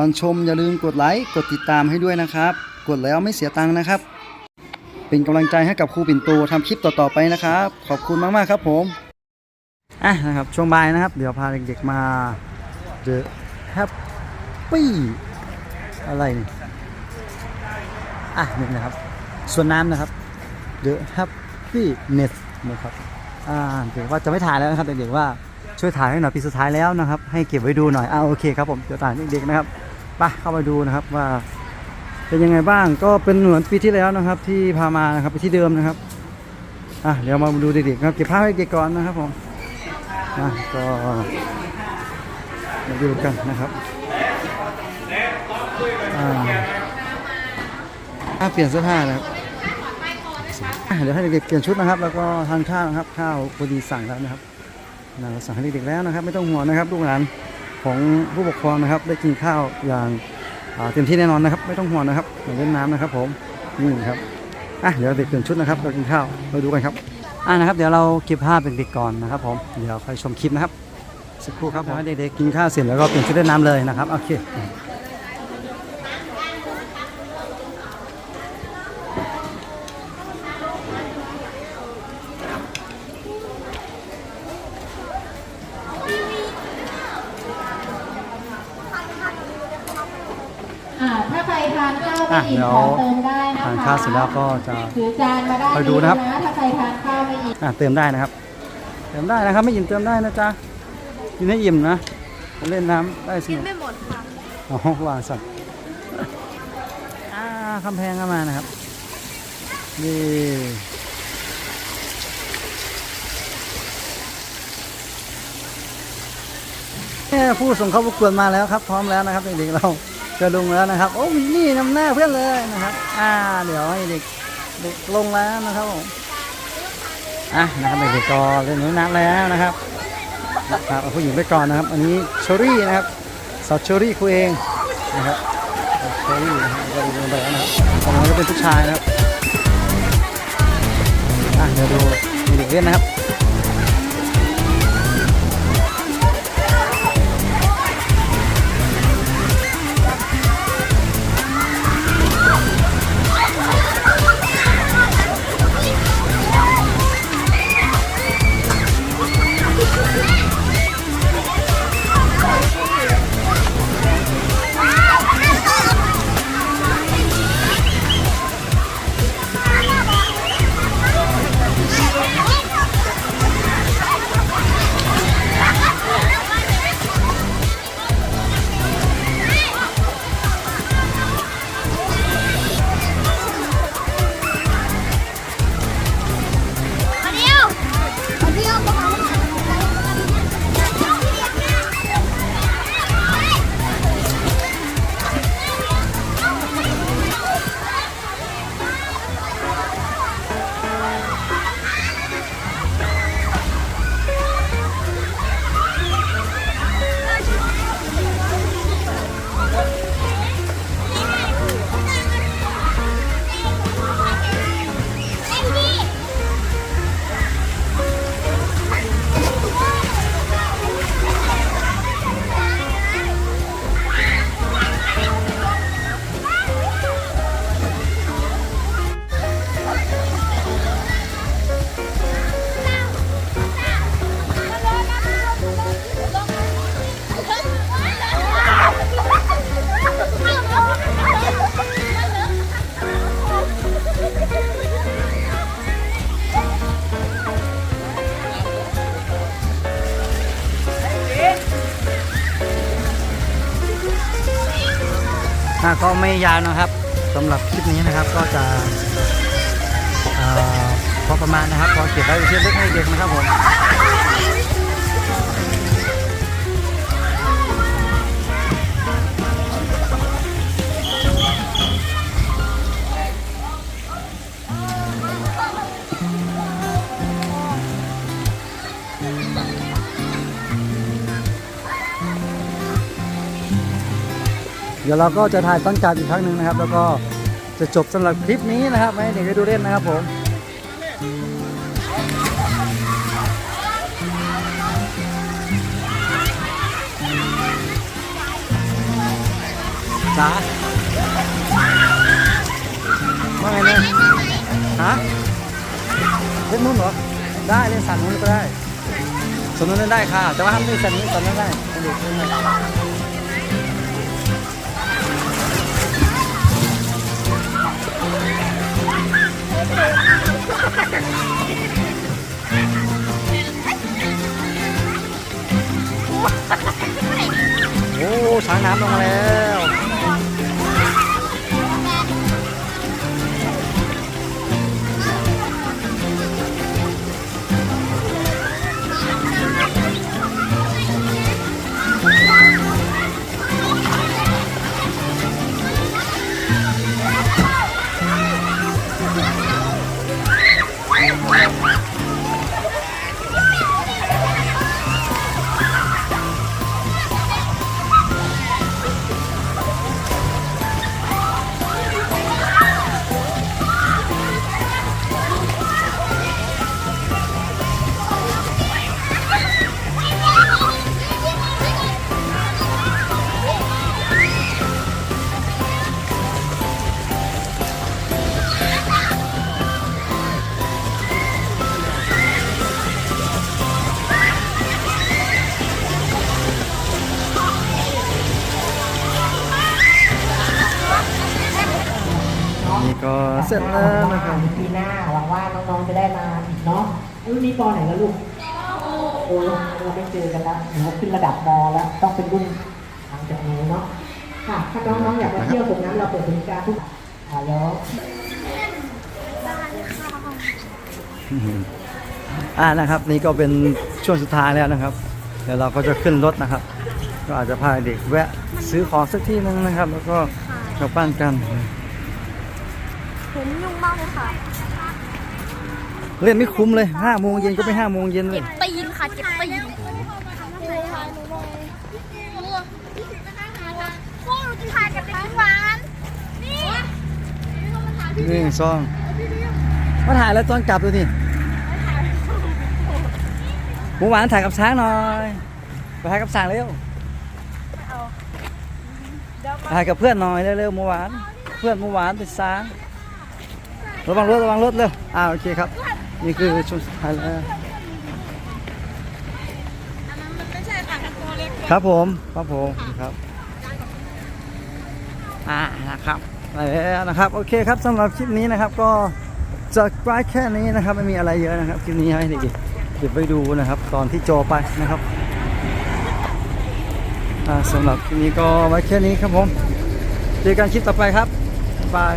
ก่อนชมอย่าลืมกดไลค์กดติดตามให้ด้วยนะครับ กดแล้วไม่เสียตังค์นะครับ เป็นกำลังใจให้กับครูปิ่นโตทำคลิปต่อๆไปนะครับ ขอบคุณมากๆครับผมอะนะครับช่วงบ่ายนะครับ เดี๋ยวพาเด็กๆมา The Happy อะไรนี่อะนี่นะครับส่วนน้ำนะครับ The Happiness นะครับอ่าเด็กว่าจะไม่ถ่ายแล้วนะครับเด็กๆว่าช่วยถ่ายให้หน่อยปีสุดท้ายแล้วนะครับ ให้เก็บไว้ดูหน่อยอ่าโอเคครับผมเดี๋ยวถ่ายให้เด็กๆนะครับ ไปเข้ามาดูนะครับว่า เป็นยังไงบ้างก็เป็นเหมือนปีที่แล้วนะครับ ที่พามานะครับไปที่เดิมนะครับอะเดี๋ยวมาดูเด็กๆครับเก็บภาพให้เด็กก่อนนะครับผมอะก็มาดูกันนะครับอ่าเปลี่ยนเสื้อผ้านะครับเดี๋ยวให้เด็กๆเปลี่ยนชุดนะครับ แล้วก็ทานข้าวนะครับข้าวพอดีสั่งแล้วนะครับนะเราสั่งให้เด็กๆแล้วนะครับ ไม่ต้องห่วงนะครับลูกหลาน ของผู้ปกครองนะครับ ได้กินข้าวอย่างอ่าเต็มที่แน่นอนนะครับ ไม่ต้องห่วงนะครับอย่าเล่นน้ำนะครับ ผมนี่ครับอะเดี๋ยวเด็กเปลี่ยนชุดนะครับเรากินข้าวเราดูกันครับอะนะครับ เดี๋ยวเราเก็บภาพเด็กๆก่อนนะครับ ผมเดี๋ยวไปชมคลิปนะครับสักครู่ครับผมให้เด็กๆกินข้าวเสร็จแล้วก็เปลี่ยนชุดเล่นน้ำเลยนะครับโอเค อ่าถ้าใคร ทานข้าวไม่อะอิ่มเดี๋ยวขอเติมได้นะคะทานข้าวเสร็จแล้วก็จะถือจานมาได้คอยดูนะครับนะถ้าใครทานข้าวไม่อิ่มอะเติมได้นะครับ เติมได้นะครับ ไม่อิ่มเติมได้นะจ๊ะกินให้อิ่มนะเล่นน้ำได้สนุกไม่หมดค่ะอ๋อวางสัตว์อ่าคำแพงก็มานะครับนี่แม่ผู้ส่งเข้าประกวดมาแล้วครับ พร้อมแล้วนะครับเด็กๆเรา จะลงแล้วนะครับ โอ้มีนี่นำหน้าเพื่อนเลยนะครับ อ่า เดี๋ยวให้เด็กเด็กลงแล้วนะครับผมอะนะครับเด็กๆก็เล่นน้ำแล้วนะครับนะครับเอาผู้หญิงไปก่อนนะครับ อันนี้เชอรี่นะครับสาวเชอรี่ครูเองนะครับเชอรี่นะครับก็ดูไปแล้วนะครับของเราเป็นผู้ชายนะครับอะเดี๋ยวดูมีเด็กเล่นนะครับ ก็ไม่ยาวนะครับสำหรับคลิปนี้นะครับก็จะพอประมาณนะครับพอเก็บไว้เป็นที่ระลึกให้เด็กนะครับผม ดี๋ยวเราก็จะถ่ายต้นกาอีกครั้งหนึ่งนะครับ แล้วก็จะจบสำหรับคลิปนี้นะครับให้เด็กได้ดูเล่นนะครับผมจ๋าว่าไงเนี่ยฮะเล่นนู่นเหรอ ได้เล่นสันนู้นก็ได้ส่นนู้นเล่นได้ค่ะ แต่ว่าห้ามเล่นสันนี้สันนั้นได้เป็นเด็กเล่นได้ น้ำลงมาแล้ว เสร็จแล้วนะครับ ปีหน้าหวังว่าน้องๆจะได้มาอีกเนาะรุ่นนี้ปอไหนแล้วลูกโอ้เราไม่เจอกันแล้วเราขึ้นระดับมแล้วต้องเป็นรุ่นหลังจากนี้เนาะค่ะ ถ้าน้องๆอยากมาเที่ยวตรงนั้นเราเปิดบริการทุกอ่าแล้วอ่านะครับ นี่ก็เป็นช่วงสุดท้ายแล้วนะครับ เดี๋ยวเราก็จะขึ้นรถนะครับ ก็อาจจะพาเด็กแวะซื้อของสักที่นึงนะครับ แล้วก็กลับบ้านกัน ผมยุ่งมากเลยค่ะเล่นไม่คุ้มเลยห้าโมงเย็นก็ไม่ห้าโมงเย็นเลเก็ยบตีนค่ะเก็บตีนพวกเราจะถ่ายกับเด็กหวานนี่หนึ่งสองมาถ่ายแล้วตอนกลับดูนี่หมูหวานถ่ายกับช้างหน่อยไปถ่ายกับช้างเร็วถ่ายกับเพื่อนหน่อยเร็วๆหมูหวาน เพื่อนหมูหวานเป็นช้าง ระวังรถระวังรถเร็วอ่าโอเคครับ นี่คือช่วงสุดท้ายแล้วไม่ใช่ค่ะตัวเล็กครับผมครับผมครับอ่านะครับไปแล้วนะครับโอเคครับสำหรับคลิปนี้นะครับ ก็จะไว้แค่นี้นะครับไม่มีอะไรเยอะนะครับคลิปนี้ให้เด็กๆเก็บไปดูนะครับ ตอนที่โจไปนะครับสำหรับคลิปนี้ก็ไว้แค่นี้ครับผมเจอกันคลิปต่อไปครับบาย